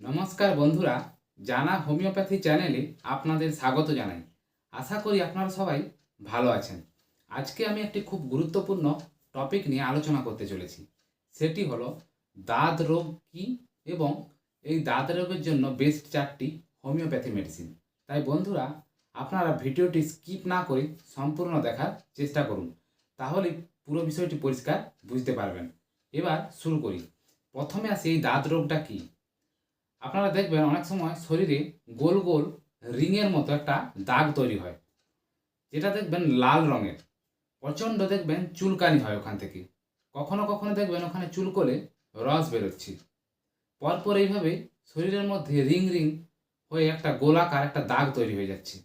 নমস্কার বন্ধুরা, জানা হোমিওপ্যাথি চ্যানেলে আপনাদের স্বাগত জানাই। আশা করি আপনারা সবাই ভালো আছেন। আজকে আমি একটি খুব গুরুত্বপূর্ণ টপিক নিয়ে আলোচনা করতে চলেছি। সেটি হলো দাঁত রোগ কী এবং এই দাঁত রোগের জন্য বেস্ট চারটি হোমিওপ্যাথি মেডিসিন তাই বন্ধুরা, আপনারা ভিডিওটি স্কিপ না করে সম্পূর্ণ দেখার চেষ্টা করুন। তাহলে পুরো বিষয়টি পরিষ্কার বুঝতে পারবেন। এবার শুরু করি। প্রথমে আসি এই দাঁত রোগটা কী? আপনারা দেখবেন অনেক সময় শরীরে গোল গোল রিংয়ের মতো একটা দাগ তৈরি হয়। যেটা দেখবেন লাল রঙের। প্রচণ্ড দেখবেন চুলকানি হয় ওখান থেকে। কখনো কখনো দেখবেন ওখানে চুলকলে রস বেরোচ্ছে। পরপর এইভাবে শরীরের মধ্যে রিং রিং হয়ে একটা গোলাকার একটা দাগ তৈরি হয়ে যাচ্ছে।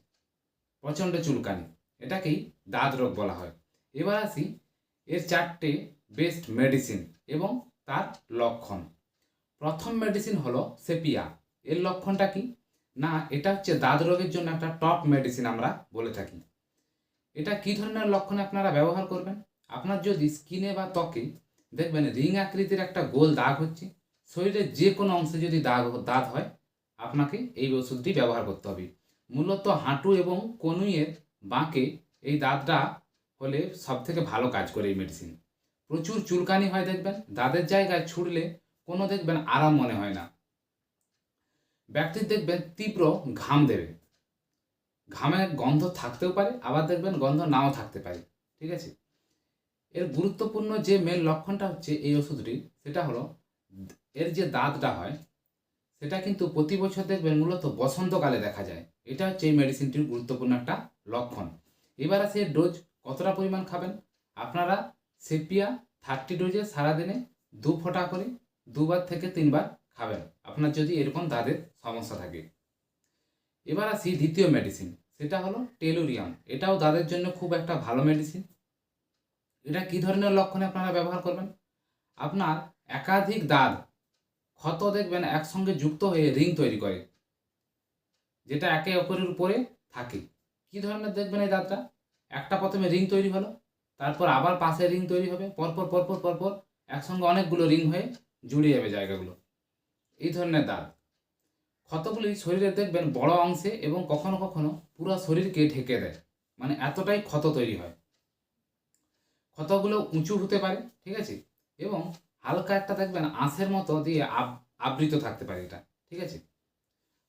প্রচণ্ড চুলকানি। এটাকেই দাঁত রোগ বলা হয়। এবার আসি এর চারটে বেস্ট মেডিসিন এবং তার লক্ষণ। প্রথম মেডিসিন হলো সেপিয়া এর লক্ষণটা কি? না, এটা হচ্ছে দাঁত রোগের জন্য একটা টপ মেডিসিন আমরা বলে থাকি। এটা কি ধরনের লক্ষণে আপনারা ব্যবহার করবেন? আপনার যদি স্কিনে বা ত্বকে দেখবেন রিং আকৃতির একটা গোল দাগ হচ্ছে শরীরের যে কোনো অংশে যদি দাগ দাঁত হয়, আপনাকে এই ওষুধটি ব্যবহার করতে হবে। মূলত হাঁটু এবং কনুইয়ের বাঁকে এই দাঁতটা হলে সব থেকে ভালো কাজ করে এই মেডিসিন প্রচুর চুলকানি হয় দেখবেন, দাঁতের জায়গায় ছুটলে কোনো দেখবেন আরাম মনে হয় না। ব্যক্তির দেখবেন তীব্র ঘাম দেবে। ঘামের গন্ধ থাকতেও পারে, আবার দেখবেন গন্ধ নাও থাকতে পারে, ঠিক আছে? এর গুরুত্বপূর্ণ যে মেন লক্ষণটা হচ্ছে এই ওষুধটি, সেটা হলো এর যে দাঁতটা হয়, সেটা কিন্তু প্রতি বছর দেখবেন মূলত বসন্তকালে দেখা যায়। এটা হচ্ছে এই মেডিসিনটির গুরুত্বপূর্ণ একটা লক্ষণ। এবার আছে এর ডোজ কতটা পরিমাণ খাবেন? আপনারা সেপিয়া থার্টি ডোজে সারাদিনে দু ফোঁটা করে দুবার থেকে তিনবার খাবেন। আপনার যদি এরকম দাঁতের সমস্যা থাকে। এবার আসি দ্বিতীয় মেডিসিন সেটা হলো টেলুরিয়াম এটাও দাঁতের জন্য খুব একটা ভালো মেডিসিন এটা কি ধরনের লক্ষণে আপনারা ব্যবহার করবেন? আপনার একাধিক দাঁত ক্ষত দেখবেন একসঙ্গে যুক্ত হয়ে রিং তৈরি করে, যেটা একে অপরের উপরে থাকে। কি ধরনের দেখবেন এই দাঁতটা? একটা প্রথমে রিং তৈরি হলো, তারপর আবার পাশে রিং তৈরি হবে, পরপর পরপর পরপর একসঙ্গে অনেকগুলো রিং হয়ে জুড়ে যাবে জায়গাগুলো। এই ধরনের দাঁত ক্ষতগুলি শরীরে দেখবেন বড় অংশে এবং কখনো কখনো পুরো শরীরকে ঢেকে দেয়। মানে এতটাই ক্ষত তৈরি হয়। ক্ষতগুলো উঁচু হতে পারে, ঠিক আছে? এবং হালকা একটা দেখবেন আঁশের মতো দিয়ে আব- আবৃত থাকতে পারে এটা, ঠিক আছে?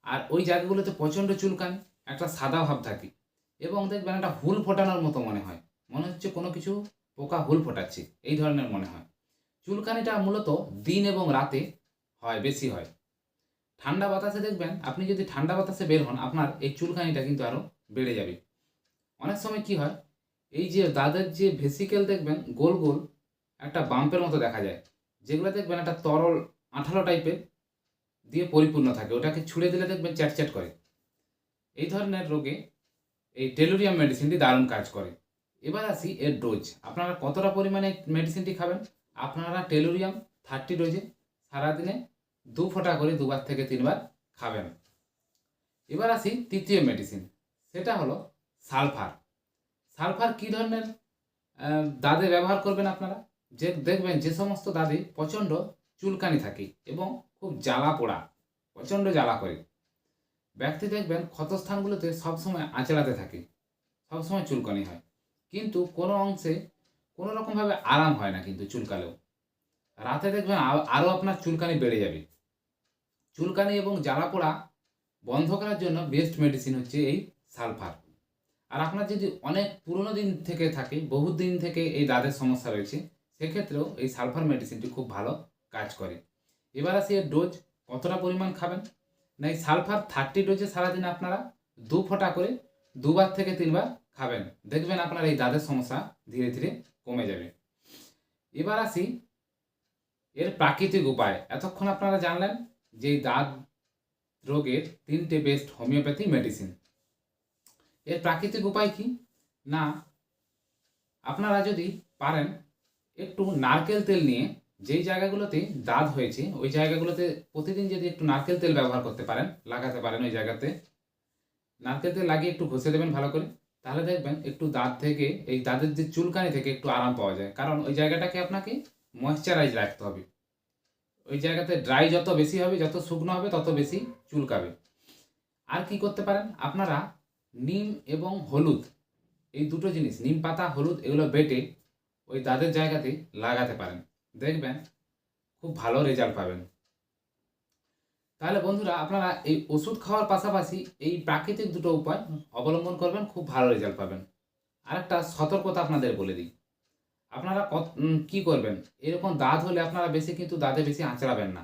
আর ওই জায়গাগুলোতে প্রচণ্ড চুলকানি, একটা সাদা ভাব থাকে এবং দেখবেন একটা হুল ফোটানোর মতো মনে হয়। মনে হচ্ছে কোনো কিছু পোকা হুল ফোটাচ্ছে, এই ধরনের মনে হয়। চুলকানিটা মূলত দিন এবং রাতে হয়, বেশি হয়। ঠান্ডা বাতাসে দেখবেন, আপনি যদি ঠান্ডা বাতাসে বের হন, আপনার এই চুলকানিটা কিন্তু আরও বেড়ে যাবে। অনেক সময় কি হয়, এই যে দাঁতের যে ভেসিকেল দেখবেন, গোল গোল একটা বাম্পের মতো দেখা যায়। যেগুলো দেখবেন একটা তরল আঠালো টাইপের দিয়ে পরিপূর্ণ থাকে। ওটাকে ছুঁড়ে দিলে দেখবেন চ্যাটচ্যাট করে। এই ধরনের রোগে এই টেলোরিয়াম মেডিসিনটি দারুণ কাজ করে। এবার আসি এর ডোজ আপনারা কতটা পরিমাণে মেডিসিনটি খাবেন? আপনারা টেলোরিয়াম থার্টি ডোজে সারাদিনে দু ফোঁটা করে দুবার থেকে তিনবার খাবেন। এবার আসি তৃতীয় মেডিসিন সেটা হলো সালফার। সালফার কী ধরনের দাঁতে ব্যবহার করবেন আপনারা? যে, দেখবেন যে সমস্ত দাঁতে প্রচণ্ড চুলকানি থাকে এবং খুব জ্বালা পোড়া, প্রচণ্ড জ্বালা করে। ব্যক্তি দেখবেন ক্ষতস্থানগুলোতে সবসময় আঁচড়াতে থাকে, সবসময় চুলকানি হয়। কিন্তু কোনো অংশে কোনো রকমভাবে আরাম হয় না কিন্তু চুলকালেও। রাতে দেখবেন আরও আপনার চুলকানি বেড়ে যাবে। চুলকানি এবং জ্বালা পোড়া বন্ধ করার জন্য বেস্ট মেডিসিন হচ্ছে এই সালফার। আর আপনার যদি অনেক পুরনো দিন থেকে থাকে বহু দিন থেকে এই দাঁতের সমস্যা রয়েছে, সেক্ষেত্রেও এই সালফার মেডিসিনটি খুব ভালো কাজ করে। এবার আসি এর ডোজ কতটা পরিমাণ খাবেন? না, এই সালফার থার্টি ডোজে সারাদিন আপনারা দু ফোঁটা করে দুবার থেকে তিনবার খাবেন। দেখবেন আপনার এই দাঁতের সমস্যা ধীরে ধীরে কমে যাবে। এবার আসি এর প্রাকৃতিক উপায়। এতক্ষণ আপনারা জানলেন যে দাঁত রোগের তিনটে বেস্ট হোমিওপ্যাথি মেডিসিন এর প্রাকৃতিক উপায় কি? না, আপনারা যদি পারেন একটু নারকেল তেল নিয়ে যেই জায়গাগুলোতে দাঁত হয়েছে, ওই জায়গাগুলোতে প্রতিদিন যদি একটু নারকেল তেল ব্যবহার করতে পারেন, লাগাতে পারেন ওই জায়গাতে। নারকেল তেল লাগিয়ে একটু ঘষে দেবেন ভালো করে। তাহলে দেখবেন একটু দাঁত থেকে, এই দাঁতের যে চুলকানি থেকে একটু আরাম পাওয়া যায়। কারণ ওই জায়গাটাকে আপনাকে ময়শ্চারাইজ রাখতে হবে। ওই জায়গাতে ড্রাই যত বেশি হবে, যত শুকনো হবে, তত বেশি চুলকাবে। আর কি করতে পারেন? আপনারা নিম এবং হলুদ, এই দুটো জিনিস, নিম পাতা, হলুদ, এগুলো বেটে ওই দাঁতের জায়গাতে লাগাতে পারেন। দেখবেন খুব ভালো রেজাল্ট পাবেন। তাহলে বন্ধুরা, আপনারা এই ওষুধ খাওয়ার পাশাপাশি এই প্রাকৃতিক দুটো উপায় অবলম্বন করবেন, খুব ভালো রেজাল্ট পাবেন। আরেকটা সতর্কতা আপনাদের বলে দিই। আপনারা কত কি করবেন? এরকম দাঁত হলে আপনারা বেশি কিন্তু দাঁতে বেশি আঁচড়াবেন না।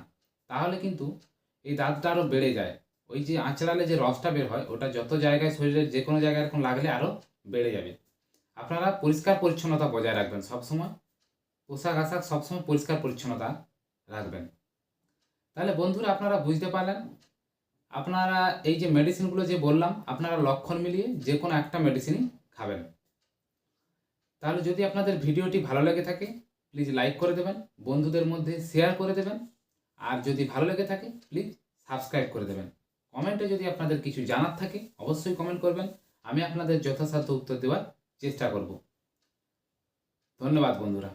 তাহলে কিন্তু এই দাঁতটা আরও বেড়ে যায়। ওই যে আঁচড়ালে যে রসটা বের হয়, ওটা যত জায়গায় শরীরের যে কোনো জায়গায় এরকম লাগলে আরও বেড়ে যাবে। আপনারা পরিষ্কার পরিচ্ছন্নতা বজায় রাখবেন সবসময়। পোশাক আশাক সবসময় পরিষ্কার পরিচ্ছন্নতা রাখবেন। তাহলে বন্ধুরা আপনারা বুঝতে পারলেন। আপনারা এই যে মেডিসিনগুলো যে বললাম, আপনারা লক্ষণ মিলিয়ে যে কোনো একটা মেডিসিনই খাবেন। তাহলে যদি আপনাদের ভিডিওটি ভালো লেগে থাকে প্লিজ লাইক করে দেবেন, বন্ধুদের মধ্যে শেয়ার করে দেবেন। আর যদি ভালো লেগে থাকে প্লিজ সাবস্ক্রাইব করে দেবেন। কমেন্টে যদি আপনাদের কিছু জানার থাকে, অবশ্যই কমেন্ট করবেন। আমি আপনাদের যথাসাধ্য উত্তর দেওয়ার চেষ্টা করব। ধন্যবাদ বন্ধুরা।